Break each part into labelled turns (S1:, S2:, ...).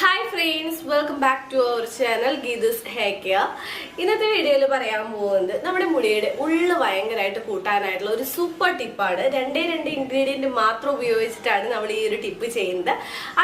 S1: Hi friends welcome back to our channel Geethas hair care ഇന്നത്തെ വീഡിയോയിൽ പറയാൻ പോകുന്നത് നമ്മുടെ മുടിയുടെ ഉള്ളു ഭയങ്കരമായിട്ട് കൂട്ടാനായിട്ടുള്ള ഒരു സൂപ്പർ ടിപ്പാണ് രണ്ടേ രണ്ട് ഇൻഗ്രീഡിയന്റ് മാത്രം ഉപയോഗിച്ചിട്ടാണ് നമ്മൾ ഈ ഒരു ടിപ്പ് ചെയ്യുന്നത്.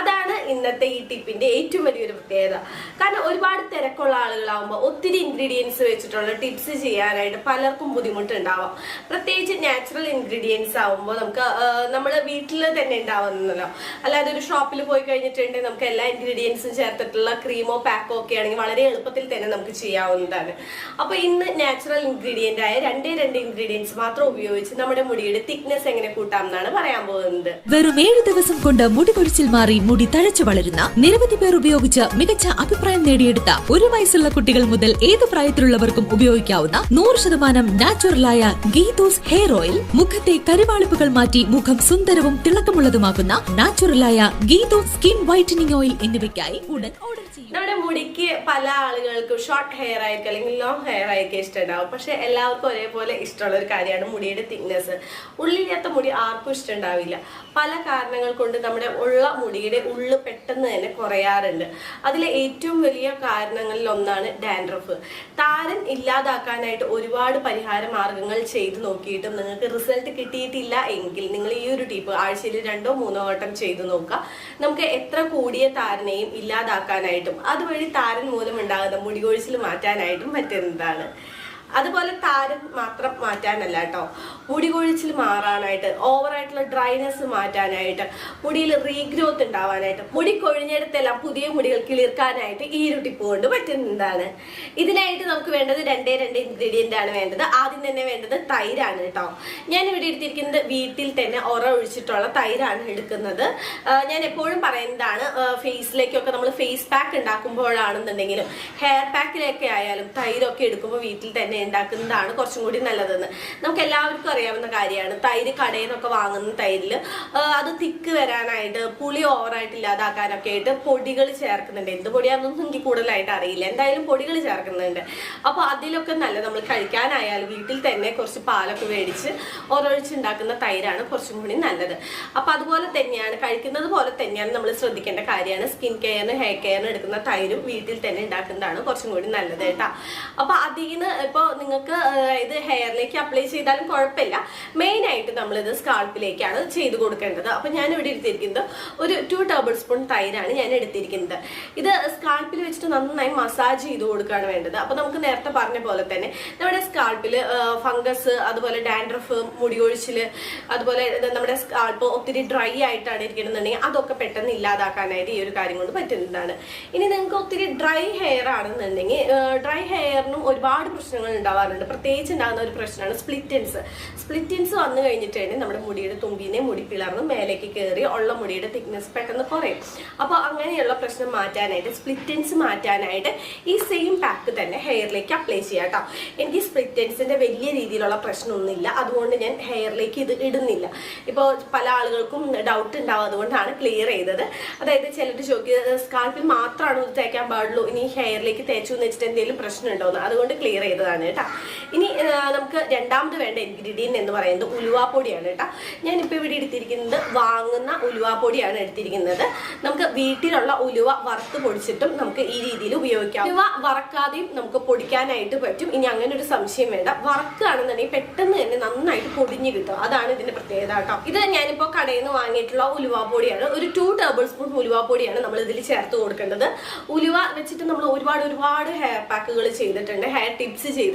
S1: അതാണ് ഇന്നത്തെ ഈ ടിപ്പിന്റെ ഏറ്റവും വലിയൊരു പ്രത്യേകത. കാരണം ഒരുപാട് തിരക്കുള്ള ആളുകളാകുമ്പോൾ ഒത്തിരി ഇൻഗ്രീഡിയൻസ് വെച്ചിട്ടുള്ള ടിപ്സ് ചെയ്യാനായിട്ട് പലർക്കും ബുദ്ധിമുട്ടുണ്ടാവാം. പ്രത്യേകിച്ച് നാച്ചുറൽ ഇൻഗ്രീഡിയൻസ് ആകുമ്പോൾ നമുക്ക് നമ്മൾ വീട്ടിൽ തന്നെ ഉണ്ടാവുന്നല്ലോ. അല്ലാതെ ഒരു ഷോപ്പിൽ പോയി കഴിഞ്ഞിട്ടുണ്ടെങ്കിൽ നമുക്ക് എല്ലാ ഇൻഗ്രീഡിയൻസും ചേർത്തിട്ടുള്ള ക്രീമോ പാക്കോ ഒക്കെ ആണെങ്കിൽ വളരെ എളുപ്പത്തിൽ തന്നെ നമുക്ക് ചെയ്യാവുന്നതാണ്. അപ്പൊ ഇന്ന് നാച്ചുറൽ ഇൻഗ്രീഡിയന്റ് ആയ രണ്ടേ രണ്ട് ഇൻഗ്രീഡിയൻസ് മാത്രം ഉപയോഗിച്ച് നമ്മുടെ മുടിയുടെ തിക്നെസ് എങ്ങനെ കൂട്ടാം എന്നാണ് പറയാൻ പോകുന്നത്.
S2: വെറും ഏഴ് ദിവസം കൊണ്ട് മുടി കൊഴിച്ചിൽ മാറി മുടി തഴച്ചു വളരുന്ന നിരവധി പേർ ഉപയോഗിച്ച് മികച്ച അഭിപ്രായം നേടിയെടുത്ത ഒരു വയസ്സുള്ള കുട്ടികൾ മുതൽ ഏത് പ്രായത്തിലുള്ളവർക്കും ഉപയോഗിക്കാവുന്ന നൂറ് ശതമാനം നാച്ചുറലായ ഗീതോസ് ഹെയർ ഓയിൽ മുഖത്തെ കരുവാളിപ്പുകൾ മാറ്റി മുഖം സുന്ദരവും തിളക്കമുള്ളതുമാക്കുന്ന നാച്ചുറലായ ഗീതോസ് സ്കിൻ വൈറ്റനിങ് ഓയിൽ എന്നിവയ്ക്കായി kể, u đánh
S1: നമ്മുടെ മുടിക്ക് പല ആളുകൾക്കും ഷോർട്ട് ഹെയർ ആയിരിക്കും അല്ലെങ്കിൽ ലോങ് ഹെയർ ആയിരിക്കും ഇഷ്ടമുണ്ടാവും. പക്ഷെ എല്ലാവർക്കും ഒരേപോലെ ഇഷ്ടമുള്ള ഒരു കാര്യമാണ് മുടിയുടെ തിക്നെസ് ഉള്ളില്ലാത്ത മുടി ആർക്കും ഇഷ്ടമുണ്ടാവില്ല. പല കാരണങ്ങൾ കൊണ്ട് നമ്മുടെ ഉള്ള മുടിയുടെ ഉള്ളു പെട്ടെന്ന് തന്നെ കുറയാറുണ്ട്. അതിലെ ഏറ്റവും വലിയ കാരണങ്ങളിൽ ഒന്നാണ് ഡാൻഡ്രഫ് താരൻ ഇല്ലാതാക്കാനായിട്ട് ഒരുപാട് പരിഹാര മാർഗങ്ങൾ ചെയ്തു നോക്കിയിട്ടും നിങ്ങൾക്ക് റിസൾട്ട് കിട്ടിയിട്ടില്ല എങ്കിൽ നിങ്ങൾ ഈ ഒരു ടിപ്പ് ആഴ്ചയിൽ രണ്ടോ മൂന്നോ വട്ടം ചെയ്തു നോക്കുക. നമുക്ക് എത്ര കൂടിയ താരനെയും ഇല്ലാതാക്കാനായിട്ടും അതുവഴി താരൻ മൂലം ഉണ്ടാകുന്ന മുടികൊഴിച്ചിൽ മാറ്റാനായിട്ടും പറ്റുന്നതാണ്. അതുപോലെ താരം മാത്രം മാറ്റാനല്ല കേട്ടോ. മുടി കൊഴിച്ചിൽ മാറാനായിട്ട് ഓവറായിട്ടുള്ള ഡ്രൈനെസ് മാറ്റാനായിട്ട് മുടിയിൽ റീഗ്രോത്ത് ഉണ്ടാവാനായിട്ട് മുടി കൊഴിഞ്ഞെടുത്തെല്ലാം പുതിയ മുടികൾ കിളിർക്കാനായിട്ട് ഈ ഇരുട്ടിപ്പ് ടിപ്പ് കൊണ്ട് പറ്റുന്നതാണ്. ഇതിനായിട്ട് നമുക്ക് വേണ്ടത് രണ്ടേ രണ്ട് ഇൻഗ്രീഡിയന്റ് ആണ് വേണ്ടത്. ആദ്യം തന്നെ വേണ്ടത് തൈരാണ് കേട്ടോ. ഞാൻ ഇവിടെ എടുത്തിരിക്കുന്നത് വീട്ടിൽ തന്നെ ഉറ ഒഴിച്ചിട്ടുള്ള തൈരാണ് എടുക്കുന്നത്. ഞാൻ എപ്പോഴും പറയുന്നതാണ് ഫേസിലേക്കൊക്കെ നമ്മൾ ഫേസ് പാക്ക് ഉണ്ടാക്കുമ്പോഴാണെന്നുണ്ടെങ്കിലും ഹെയർ പാക്കിലൊക്കെ ആയാലും തൈരൊക്കെ എടുക്കുമ്പോൾ വീട്ടിൽ തന്നെ ഉണ്ടാക്കുന്നതാണ് കുറച്ചും കൂടി നല്ലതെന്ന്. നമുക്ക് എല്ലാവർക്കും അറിയാവുന്ന കാര്യമാണ്. തൈര് കടയിൽ നിന്നൊക്കെ വാങ്ങുന്ന തൈരിൽ അത് തിക്ക് വരാനായിട്ട് പുളി ഓവറായിട്ട് ഇല്ലാതാക്കാനൊക്കെ ആയിട്ട് പൊടികൾ ചേർക്കുന്നുണ്ട്. എന്ത് പൊടിയാണെന്നൊന്നും എനിക്ക് കൂടുതലായിട്ട് അറിയില്ല. എന്തായാലും പൊടികൾ ചേർക്കുന്നുണ്ട്. അപ്പോൾ അതിലൊക്കെ നല്ല നമ്മൾ കഴിക്കാനായാലും വീട്ടിൽ തന്നെ കുറച്ച് പാലൊക്കെ മേടിച്ച് ഒരൊഴിച്ചുണ്ടാക്കുന്ന തൈരാണ് കുറച്ചും കൂടി നല്ലത്. അപ്പൊ അതുപോലെ തന്നെയാണ് കഴിക്കുന്നത് പോലെ തന്നെയാണ് നമ്മൾ ശ്രദ്ധിക്കേണ്ട കാര്യമാണ്. സ്കിൻ കെയറിന് ഹെയർ കെയറിന് എടുക്കുന്ന തൈരും വീട്ടിൽ തന്നെ ഉണ്ടാക്കുന്നതാണ് കുറച്ചും കൂടി നല്ലത് കേട്ടോ. അപ്പൊ നിന്ന് ഇപ്പോൾ നിങ്ങൾക്ക് ഇത് ഹെയറിലേക്ക് അപ്ലൈ ചെയ്താലും കുഴപ്പമില്ല. മെയിൻ ആയിട്ട് നമ്മളിത് സ്കാൾപ്പിലേക്കാണ് ചെയ്ത് കൊടുക്കേണ്ടത്. അപ്പോൾ ഞാൻ ഇവിടെ എടുത്തിരിക്കുന്നത് ഒരു ടു ടേബിൾ സ്പൂൺ തൈരാണ് ഞാൻ എടുത്തിരിക്കുന്നത്. ഇത് സ്കാൾപ്പിൽ വെച്ചിട്ട് നന്നായി മസാജ് ചെയ്ത് കൊടുക്കുകയാണ് വേണ്ടത്. അപ്പൊ നമുക്ക് നേരത്തെ പറഞ്ഞ പോലെ തന്നെ നമ്മുടെ സ്കാൾപ്പിൽ ഫംഗസ് അതുപോലെ ഡാൻഡ്രഫ് മുടി കൊഴിച്ചിൽ അതുപോലെ നമ്മുടെ സ്കാൾപ്പ് ഒത്തിരി ഡ്രൈ ആയിട്ടാണ് ഇരിക്കണമെന്നുണ്ടെങ്കിൽ അതൊക്കെ പെട്ടെന്ന് ഇല്ലാതാക്കാനായിട്ട് ഈ ഒരു കാര്യം കൊണ്ട് പറ്റുന്നതാണ്. ഇനി നിങ്ങൾക്ക് ഒത്തിരി ഡ്രൈ ഹെയർ ആണെന്നുണ്ടെങ്കിൽ ഡ്രൈ ഹെയറിനും ഒരുപാട് പ്രശ്നങ്ങൾ ഉണ്ടാവാറുണ്ട്. പ്രത്യേകിച്ച് ഉണ്ടാകുന്ന ഒരു പ്രശ്നമാണ് സ്പ്ലിറ്റിൻസ് സ്പ്ലിറ്റിൻസ് വന്നു കഴിഞ്ഞിട്ടുണ്ടെങ്കിൽ നമ്മുടെ മുടിയുടെ തുമ്പിനെ മുടി പിളർന്ന് മേലേക്ക് കയറി ഉള്ള മുടിയുടെ തിക്നെസ് പെട്ടെന്ന് കുറയും. അപ്പോൾ അങ്ങനെയുള്ള പ്രശ്നം മാറ്റാനായിട്ട് സ്പ്ലിറ്റിൻസ് മാറ്റാനായിട്ട് ഈ സെയിം പാക്ക് തന്നെ ഹെയറിലേക്ക് അപ്ലൈ ചെയ്യാം കേട്ടോ. എനിക്ക് സ്പ്ലിറ്റൻസിന്റെ വലിയ രീതിയിലുള്ള പ്രശ്നമൊന്നുമില്ല. അതുകൊണ്ട് ഞാൻ ഹെയറിലേക്ക് ഇത് ഇടുന്നില്ല. ഇപ്പോൾ പല ആളുകൾക്കും ഡൗട്ട് ഉണ്ടാവും. അതുകൊണ്ടാണ് ക്ലിയർ ചെയ്തത്. അതായത് ചിലർ ചോദിക്കുക സ്കാൽപ്പിൽ മാത്രമാണ് ഇത് തേക്കാൻ പാടുള്ളൂ? ഇനി ഹെയറിലേക്ക് തേച്ചു എന്ന് വെച്ചിട്ട് എന്തെങ്കിലും പ്രശ്നം ഉണ്ടോന്ന് അതുകൊണ്ട് ക്ലിയർ ചെയ്തതാണ്. കേട്ടോ. ഇനി നമുക്ക് രണ്ടാമത് വേണ്ട ഇൻഗ്രീഡിയന്റ് എന്ന് പറയുന്നത് ഉലുവാപ്പൊടിയാണ് കേട്ടോ. ഞാനിപ്പോൾ ഇവിടെ എടുത്തിരിക്കുന്നത് വാങ്ങുന്ന ഉലുവാപ്പൊടിയാണ് എടുത്തിരിക്കുന്നത്. നമുക്ക് വീട്ടിലുള്ള ഉലുവ വറുത്ത് പൊടിച്ചിട്ടും നമുക്ക് ഈ രീതിയിൽ ഉപയോഗിക്കാം. ഉലുവ വറക്കാതെയും നമുക്ക് പൊടിക്കാനായിട്ട് പറ്റും. ഇനി അങ്ങനെ ഒരു സംശയം വേണ്ട. വറക്കുകയാണെന്നുണ്ടെങ്കിൽ പെട്ടെന്ന് തന്നെ നന്നായിട്ട് പൊടിഞ്ഞു കിട്ടും. അതാണ് ഇതിന്റെ പ്രത്യേകത കേട്ടോ. ഇത് ഞാനിപ്പോൾ കടയിൽ നിന്ന് വാങ്ങിയിട്ടുള്ള ഉലുവാപ്പൊടിയാണ്. ഒരു ടു ടേബിൾ സ്പൂൺ ഉലുവാപ്പൊടിയാണ് നമ്മൾ ഇതിൽ ചേർത്ത് കൊടുക്കേണ്ടത്. ഉലുവ വെച്ചിട്ട് നമ്മൾ ഒരുപാട് ഒരുപാട് ഹെയർ പാക്കുകൾ ചെയ്തിട്ടുണ്ട്. ഹെയർ ടിപ്സ് ചെയ്തിട്ടുണ്ട്.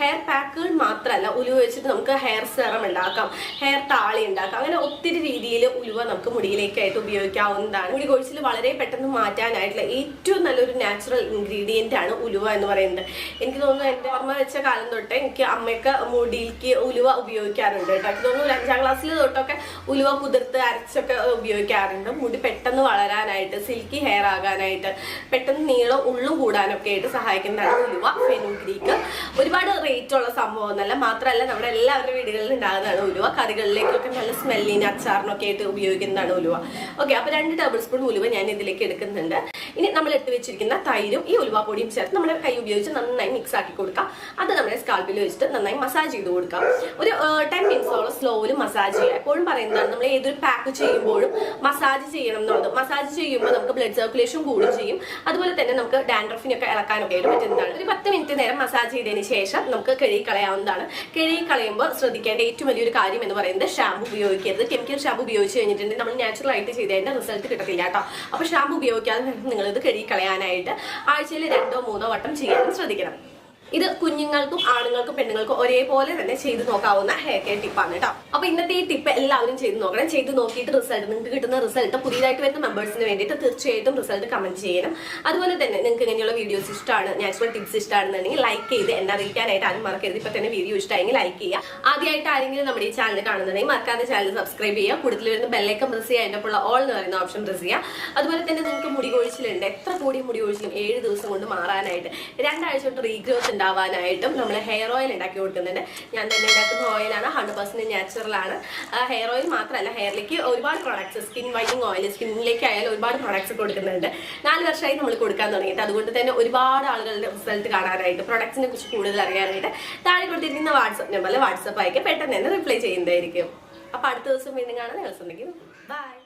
S1: ഹെയർ പാക്കുകൾ മാത്രമല്ല ഉലുവ വെച്ചിട്ട് നമുക്ക് ഹെയർ സെറം ഉണ്ടാക്കാം. ഹെയർ താളി ഉണ്ടാക്കാം. അങ്ങനെ ഒത്തിരി രീതിയിൽ ഉലുവ നമുക്ക് മുടിയിലേക്കായിട്ട് ഉപയോഗിക്കാവുന്നതാണ്. മുടി കൊഴിച്ചിൽ വളരെ പെട്ടെന്ന് മാറ്റാനായിട്ടുള്ള ഏറ്റവും നല്ലൊരു നാച്ചുറൽ ഇൻഗ്രീഡിയന്റ് ആണ് ഉലുവ എന്ന് പറയുന്നത്. എനിക്ക് തോന്നുന്നു എന്റെ ഓർമ്മ വെച്ച കാലം തൊട്ടേ എനിക്ക് അമ്മയൊക്കെ മുടിയിലേക്ക് ഉലുവ ഉപയോഗിക്കാറുണ്ട് കേട്ടോ. എനിക്ക് തോന്നുന്നു അഞ്ചാം ക്ലാസ്സിൽ തൊട്ടൊക്കെ ഉലുവ കുതിർത്ത് അരച്ചൊക്കെ ഉപയോഗിക്കാറുണ്ട്. മുടി പെട്ടെന്ന് വളരാനായിട്ട് സിൽക്കി ഹെയർ ആകാനായിട്ട് പെട്ടെന്ന് നീളം ഉള്ളും കൂടാനൊക്കെ ആയിട്ട് സഹായിക്കുന്നതാണ് ഉലുവ ഫെനുഗ്രീക്ക് ഒരുപാട് റേറ്റ് ഉള്ള സംഭവം ഒന്നല്ല മാത്രമല്ല നമ്മുടെ എല്ലാവരുടെ വീടുകളിൽ ഉണ്ടാകുന്നതാണ് ഉലുവ. കറികളിലേക്കൊക്കെ നല്ല സ്മെല്ലിന് അച്ചാറിനൊക്കെ ആയിട്ട് ഉപയോഗിക്കുന്നതാണ് ഉലുവ. ഓക്കെ അപ്പൊ രണ്ട് ടേബിൾ സ്പൂൺ ഉലുവ ഞാൻ ഇതിലേക്ക് എടുക്കുന്നുണ്ട്. ഇനി നമ്മൾ എടുത്ത് വെച്ചിരിക്കുന്ന തൈരും ഈ ഉലുവ പൊടിയും ചേർത്ത് നമ്മുടെ കൈ ഉപയോഗിച്ച് നന്നായി മിക്സ് ആക്കി കൊടുക്കാം. അത് നമ്മുടെ സ്കാൽപ്പിൽ വെച്ചിട്ട് നന്നായി മസാജ് ചെയ്ത് കൊടുക്കാം. ഒരു ടെൻ മിനിറ്റ്സോളം സ്ലോയിൽ മസാജ് ചെയ്യുക എപ്പോഴും പറയുന്നതാണ് നമ്മൾ ഏതൊരു പാക്ക് ചെയ്യുമ്പോഴും മസാജ് ചെയ്യണം എന്നുള്ളത്. മസാജ് ചെയ്യുമ്പോൾ നമുക്ക് ബ്ലഡ് സർക്കുലേഷൻ കൂടും ചെയ്യും. അതുപോലെ തന്നെ നമുക്ക് ഡാൻഡ്രഫിനൊക്കെ ഇളക്കാനൊക്കെ ആയിട്ട് പറ്റുന്നതാണ്. ഒരു പത്ത് മിനിറ്റ് നേരം മസാജ് ചെയ്തതിന് ശേഷം നമുക്ക് കഴുകി കളയാവുന്നതാണ് കഴുകി കളയുമ്പോൾ ശ്രദ്ധിക്കേണ്ട ഏറ്റവും വലിയൊരു കാര്യം എന്ന് പറയുന്നത് ഷാമ്പു ഉപയോഗിക്കരുത്. കെമിക്കൽ ഷാമ്പു ഉപയോഗിച്ച് കഴിഞ്ഞിട്ടുണ്ടെങ്കിൽ നമ്മൾ നാച്ചുറൽ ആയിട്ട് ചെയ്തതിന്റെ റിസൾട്ട് കിട്ടത്തില്ല കേട്ടോ. അപ്പോൾ ഷാമ്പു ഉപയോഗിക്കാതെ നിങ്ങളിത് കഴുകി കളയാനായിട്ട് ആഴ്ചയിൽ രണ്ടോ മൂന്നോ വട്ടം ചെയ്യാനും ശ്രദ്ധിക്കണം. ഇത് കുഞ്ഞുങ്ങൾക്കും ആണുങ്ങൾക്കും പെണ്ണുങ്ങൾക്കും ഒരേപോലെ തന്നെ ചെയ്ത് നോക്കാവുന്ന ഹെയർ കെയർ ടിപ്പാണ് കേട്ടോ അപ്പൊ ഇന്നത്തെ ഈ ടിപ്പ് എല്ലാവരും ചെയ്ത് നോക്കണം. ചെയ്ത് നോക്കിയിട്ട് റിസൾട്ട് നിങ്ങൾക്ക് കിട്ടുന്ന റിസൾട്ട് പുതിയതായിട്ട് വരുന്ന മെമ്പേഴ്സിന് വേണ്ടിയിട്ട് തീർച്ചയായിട്ടും റിസൾട്ട് കമന്റ് ചെയ്യണം. അതുപോലെ തന്നെ നിങ്ങൾക്ക് ഇങ്ങനെയുള്ള വീഡിയോസ് ഇഷ്ടമാണ് നാച്ചുറൽ ടിപ്സ് ഇഷ്ടമാണെന്നുണ്ടെങ്കിൽ ലൈക്ക് ചെയ്ത് എന്നെ അറിയിക്കാനായിട്ട് ആരും മറക്കരുത്. ഇപ്പൊ തന്നെ വീഡിയോ ഇഷ്ടമായെങ്കിൽ ലൈക്ക് ചെയ്യുക ആദ്യമായിട്ട് ആരെങ്കിലും നമ്മുടെ ഈ ചാനൽ കാണുന്നുണ്ടെങ്കിൽ മറക്കാതെ ചാനൽ സബ്സ്ക്രൈബ് ചെയ്യുക. കൂടുതൽ വരുന്ന ബെല്ലൈക്കൻ പ്രസ് ചെയ്യുക. അതിന്റെ ഉള്ള ഓൾ എന്ന് പറയുന്ന ഓപ്ഷൻ പ്രസ് ചെയ്യുക. അതുപോലെ തന്നെ നിങ്ങൾക്ക് മുടി കൊഴിച്ചിലുണ്ട്. എത്ര കൂടി മുടി കൊഴിച്ചിലും ഏഴ് ദിവസം കൊണ്ട് മാറാനായിട്ട്. രണ്ടാഴ്ച തൊട്ട് റീഗ്രോത്ത് ഉണ്ടാവാനായിട്ടും നമ്മൾ ഹെയർ ഓയിൽ ഉണ്ടാക്കി കൊടുക്കുന്നുണ്ട്. ഞാൻ തന്നെ ഉണ്ടാക്കുന്ന ഓയിലാണ് ഹൺഡ്രഡ് പെർസെന്റ് നാച്ചുറലാണ് ഹെയർ ഓയിൽ മാത്രമല്ല ഹെയറിലേക്ക് ഒരുപാട് പ്രോഡക്ട്സ് സ്കിൻ വൈറ്റിംഗ് ഓയിൽ സ്കിന്നിലേക്ക് ആയാലും ഒരുപാട് പ്രോഡക്ട്സ് കൊടുക്കുന്നുണ്ട്. നാല് വർഷമായി നമ്മൾ കൊടുക്കാൻ തുടങ്ങിയിട്ട്. അതുകൊണ്ട് തന്നെ ഒരുപാട് ആളുകളുടെ റിസൾട്ട് കാണാനായിട്ട് പ്രൊഡക്ട്സിനെ കുറിച്ച് കൂടുതൽ അറിയാനായിട്ട് താഴെ കൊടുത്തിരിക്കുന്ന വാട്സപ്പ് നമ്പറിൽ വാട്സപ്പ് അയക്കുക പെട്ടെന്ന് തന്നെ റിപ്ലൈ ചെയ്യുന്നതായിരിക്കും. അപ്പോൾ അടുത്ത ദിവസം വീണ്ടും കാണാൻ നിങ്ങൾ ശ്രമിക്കും ബൈ